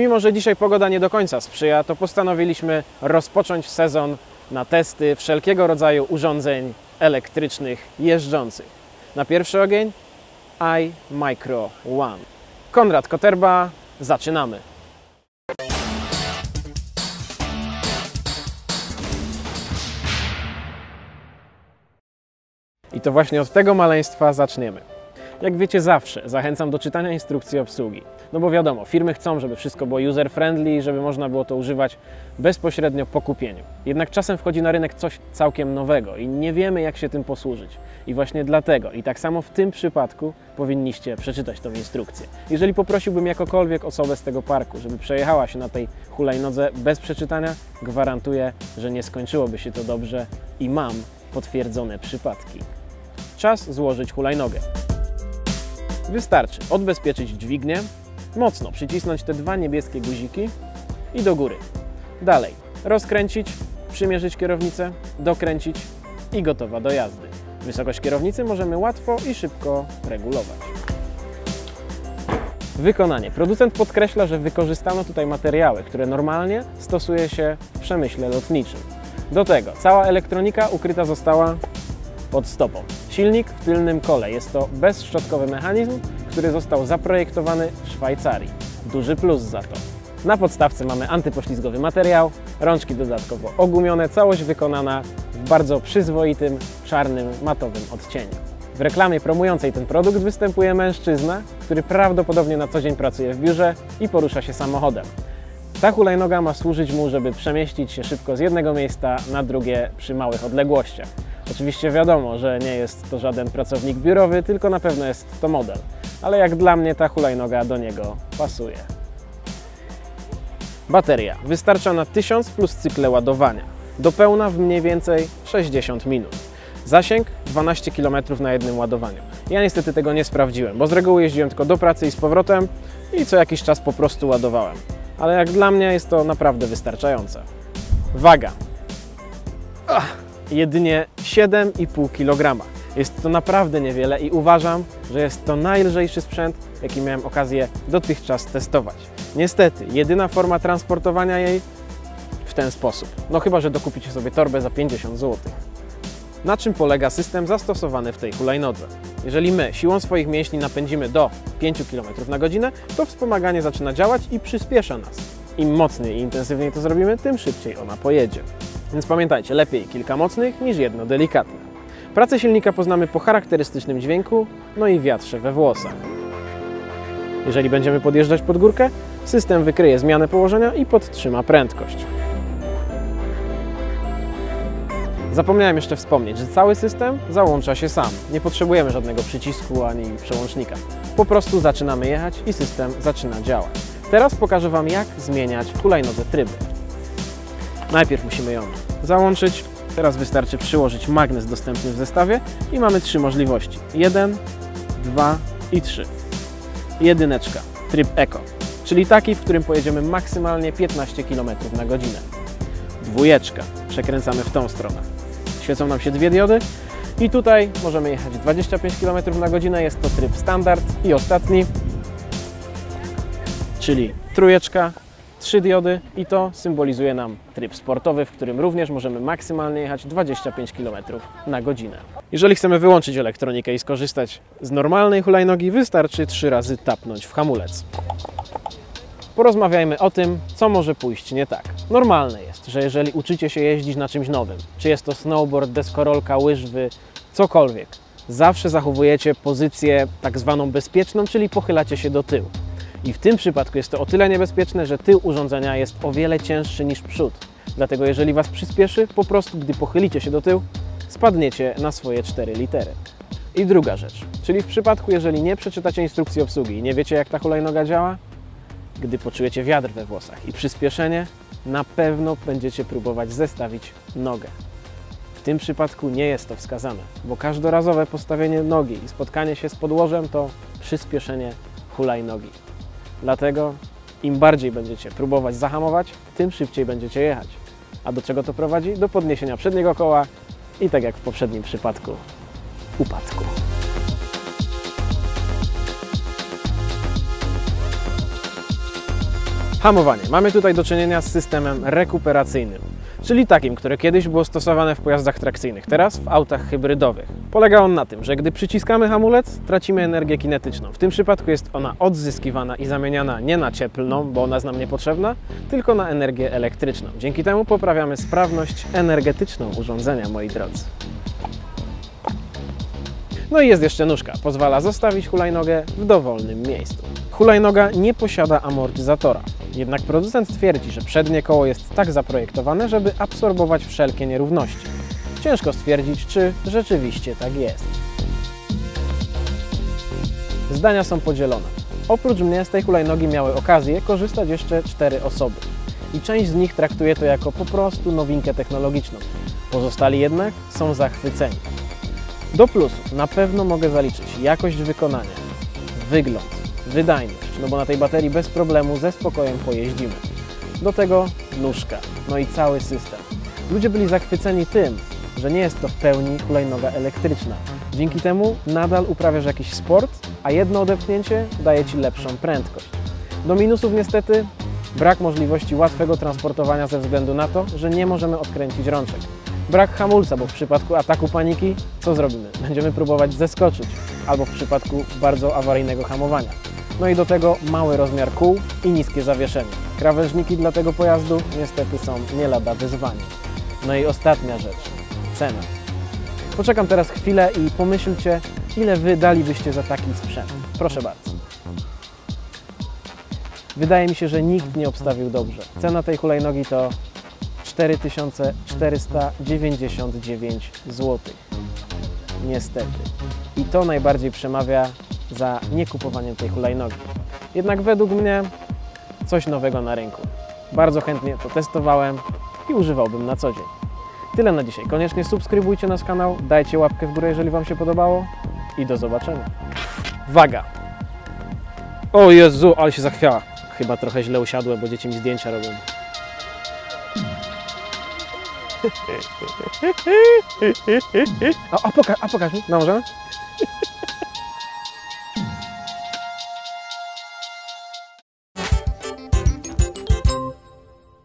Mimo, że dzisiaj pogoda nie do końca sprzyja, to postanowiliśmy rozpocząć sezon na testy wszelkiego rodzaju urządzeń elektrycznych jeżdżących. Na pierwszy ogień iMicro One. Konrad Koterba, zaczynamy. I to właśnie od tego maleństwa zaczniemy. Jak wiecie, zawsze zachęcam do czytania instrukcji obsługi. No bo wiadomo, firmy chcą, żeby wszystko było user-friendly żeby można było to używać bezpośrednio po kupieniu. Jednak czasem wchodzi na rynek coś całkiem nowego i nie wiemy, jak się tym posłużyć. I właśnie dlatego, i tak samo w tym przypadku, powinniście przeczytać tą instrukcję. Jeżeli poprosiłbym jakokolwiek osobę z tego parku, żeby przejechała się na tej hulajnodze bez przeczytania, gwarantuję, że nie skończyłoby się to dobrze i mam potwierdzone przypadki. Czas złożyć hulajnogę. Wystarczy odbezpieczyć dźwignię, mocno przycisnąć te dwa niebieskie guziki i do góry. Dalej rozkręcić, przymierzyć kierownicę, dokręcić i gotowa do jazdy. Wysokość kierownicy możemy łatwo i szybko regulować. Wykonanie. Producent podkreśla, że wykorzystano tutaj materiały, które normalnie stosuje się w przemyśle lotniczym. Do tego cała elektronika ukryta została pod stopą. Silnik w tylnym kole. Jest to bezszczotkowy mechanizm, który został zaprojektowany w Szwajcarii. Duży plus za to. Na podstawce mamy antypoślizgowy materiał, rączki dodatkowo ogumione, całość wykonana w bardzo przyzwoitym, czarnym, matowym odcieniu. W reklamie promującej ten produkt występuje mężczyzna, który prawdopodobnie na co dzień pracuje w biurze i porusza się samochodem. Ta hulajnoga ma służyć mu, żeby przemieścić się szybko z jednego miejsca na drugie przy małych odległościach. Oczywiście wiadomo, że nie jest to żaden pracownik biurowy, tylko na pewno jest to model. Ale jak dla mnie ta hulajnoga do niego pasuje. Bateria wystarcza na 1000 plus cykle ładowania. Do pełna w mniej więcej 60 minut. Zasięg 12 km na jednym ładowaniu. Ja niestety tego nie sprawdziłem, bo z reguły jeździłem tylko do pracy i z powrotem i co jakiś czas po prostu ładowałem. Ale jak dla mnie jest to naprawdę wystarczające. Waga. Ach, jedynie 7,5 kg. Jest to naprawdę niewiele i uważam, że jest to najlżejszy sprzęt, jaki miałem okazję dotychczas testować. Niestety, jedyna forma transportowania jej w ten sposób. No chyba, że dokupicie sobie torbę za 50 zł. Na czym polega system zastosowany w tej hulajnodze? Jeżeli my siłą swoich mięśni napędzimy do 5 km na godzinę, to wspomaganie zaczyna działać i przyspiesza nas. Im mocniej i intensywniej to zrobimy, tym szybciej ona pojedzie. Więc pamiętajcie, lepiej kilka mocnych niż jedno delikatne. Pracę silnika poznamy po charakterystycznym dźwięku, no i wiatrze we włosach. Jeżeli będziemy podjeżdżać pod górkę, system wykryje zmianę położenia i podtrzyma prędkość. Zapomniałem jeszcze wspomnieć, że cały system załącza się sam. Nie potrzebujemy żadnego przycisku ani przełącznika. Po prostu zaczynamy jechać i system zaczyna działać. Teraz pokażę Wam, jak zmieniać hulajnodze tryby. Najpierw musimy ją załączyć. Teraz wystarczy przyłożyć magnes dostępny w zestawie i mamy trzy możliwości. 1, 2 i 3. Jedyneczka, tryb Eco, czyli taki, w którym pojedziemy maksymalnie 15 km na godzinę. Dwójeczka, przekręcamy w tą stronę. Świecą nam się dwie diody i tutaj możemy jechać 25 km na godzinę. Jest to tryb standard i ostatni, czyli trójeczka, trzy diody i to symbolizuje nam tryb sportowy, w którym również możemy maksymalnie jechać 25 km na godzinę. Jeżeli chcemy wyłączyć elektronikę i skorzystać z normalnej hulajnogi, wystarczy trzy razy tapnąć w hamulec. Porozmawiajmy o tym, co może pójść nie tak. Normalne jest, że jeżeli uczycie się jeździć na czymś nowym, czy jest to snowboard, deskorolka, łyżwy, cokolwiek, zawsze zachowujecie pozycję tak zwaną bezpieczną, czyli pochylacie się do tyłu. I w tym przypadku jest to o tyle niebezpieczne, że tył urządzenia jest o wiele cięższy niż przód. Dlatego jeżeli Was przyspieszy, po prostu gdy pochylicie się do tyłu, spadniecie na swoje cztery litery. I druga rzecz, czyli w przypadku, jeżeli nie przeczytacie instrukcji obsługi i nie wiecie jak ta hulajnoga działa, gdy poczujecie wiatr we włosach i przyspieszenie, na pewno będziecie próbować zestawić nogę. W tym przypadku nie jest to wskazane, bo każdorazowe postawienie nogi i spotkanie się z podłożem to przyspieszenie hulajnogi. Dlatego im bardziej będziecie próbować zahamować, tym szybciej będziecie jechać. A do czego to prowadzi? Do podniesienia przedniego koła i tak jak w poprzednim przypadku, upadku. Hamowanie. Mamy tutaj do czynienia z systemem rekuperacyjnym, czyli takim, które kiedyś było stosowane w pojazdach trakcyjnych, teraz w autach hybrydowych. Polega on na tym, że gdy przyciskamy hamulec, tracimy energię kinetyczną. W tym przypadku jest ona odzyskiwana i zamieniana nie na cieplną, bo ona jest nam niepotrzebna, tylko na energię elektryczną. Dzięki temu poprawiamy sprawność energetyczną urządzenia, moi drodzy. No i jest jeszcze nóżka. Pozwala zostawić hulajnogę w dowolnym miejscu. Hulajnoga nie posiada amortyzatora. Jednak producent twierdzi, że przednie koło jest tak zaprojektowane, żeby absorbować wszelkie nierówności. Ciężko stwierdzić, czy rzeczywiście tak jest. Zdania są podzielone. Oprócz mnie z tej hulajnogi miały okazję korzystać jeszcze cztery osoby. I część z nich traktuje to jako po prostu nowinkę technologiczną. Pozostali jednak są zachwyceni. Do plusów na pewno mogę zaliczyć jakość wykonania, wygląd, wydajność, no bo na tej baterii bez problemu ze spokojem pojeździmy. Do tego nóżka, no i cały system. Ludzie byli zachwyceni tym, że nie jest to w pełni hulajnoga elektryczna. Dzięki temu nadal uprawiasz jakiś sport, a jedno odepchnięcie daje Ci lepszą prędkość. Do minusów niestety brak możliwości łatwego transportowania ze względu na to, że nie możemy odkręcić rączek. Brak hamulca, bo w przypadku ataku paniki co zrobimy? Będziemy próbować zeskoczyć, albo w przypadku bardzo awaryjnego hamowania. No i do tego mały rozmiar kół i niskie zawieszenie. Krawężniki dla tego pojazdu niestety są nie lada wyzwanie. No i ostatnia rzecz, cena. Poczekam teraz chwilę i pomyślcie, ile Wy dalibyście za taki sprzęt. Proszę bardzo. Wydaje mi się, że nikt nie obstawił dobrze. Cena tej hulajnogi to 4499 zł. Niestety. I to najbardziej przemawia za niekupowaniem tej hulajnogi. Jednak według mnie coś nowego na rynku. Bardzo chętnie to testowałem i używałbym na co dzień. Tyle na dzisiaj. Koniecznie subskrybujcie nasz kanał, dajcie łapkę w górę, jeżeli Wam się podobało i do zobaczenia. Waga! O Jezu, ale się zachwiała. Chyba trochę źle usiadłem, bo dzieci mi zdjęcia robią. A, a, poka- a pokaż mi, no możemy?